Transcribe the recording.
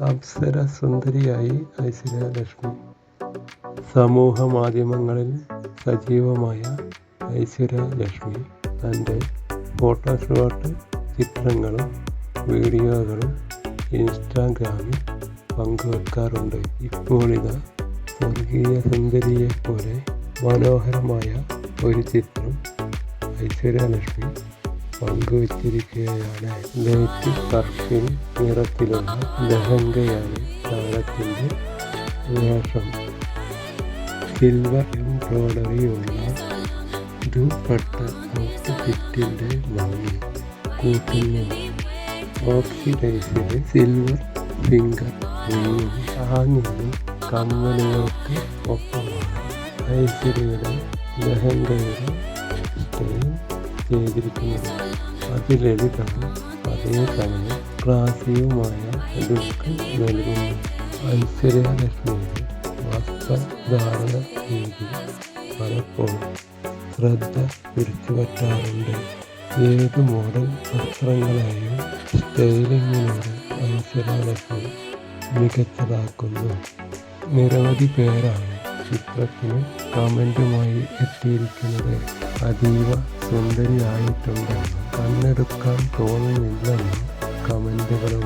അപ്സര സുന്ദരിയായി ഐശ്വര്യലക്ഷ്മി. സമൂഹ മാധ്യമങ്ങളിൽ സജീവമായ ഐശ്വര്യ ലക്ഷ്മി തന്റെ ഫോട്ടോഷൂട്ട് ചിത്രങ്ങളും വീഡിയോകളും ഇൻസ്റ്റാഗ്രാമിൽ പങ്കുവെക്കാറുണ്ട്. ഇപ്പോഴിത സ്വർഗീയ സുന്ദരിയെപ്പോലെ മനോഹരമായ ഒരു ചിത്രം ഐശ്വര്യലക്ഷ്മി പങ്കുവച്ചിരിക്കുകയാണ്. ലൈറ്റ് പർഷ്യൻ നിറത്തിലുള്ള ലഹങ്കയാണ് താരത്തിന്റെ വേഷം. സിൽവർ എംബ്രോയിഡറിയുള്ള ദുപ്പട്ട ഔട്ട്ഫിറ്റിന്റെ ഭംഗി. കൂട്ടുന്നു ഓക്സിഡൈസിലെ സിൽവർ ഫിംഗർ റിങ്ങും താങ്ങിയും കമ്മലുകൾക്ക് ഒപ്പമാണ്. ഐശ്വര്യയുടെ ലഹങ്കയുടെ ചെയ്തിരിക്കുന്നത് അതിലളിതവും അതേസമയം ക്ലാസിയുമായ ലുക്ക് നൽകുന്നു. ഐശ്വര്യലക്ഷ്മിയുടെ വസ്ത്രധാരണ രീതി പലപ്പോഴും ശ്രദ്ധ പിടിച്ചുപറ്റാറുണ്ട്. ഏത് മോഡൽ വസ്ത്രങ്ങളെയും സ്റ്റൈലിങ്ങിലൂടെ ഐശ്വര്യലക്ഷ്മി മികച്ചതാക്കുന്നു. നിരവധി പേരാണ് ചിത്രത്തിന് കമന്റുമായി എത്തിയിരിക്കുന്നത്. അതീവ സുന്ദരിയായിട്ടുണ്ടെന്നും കണ്ണെടുക്കാൻ തോന്നുന്നില്ലെന്നും കമന്റുകളുണ്ട്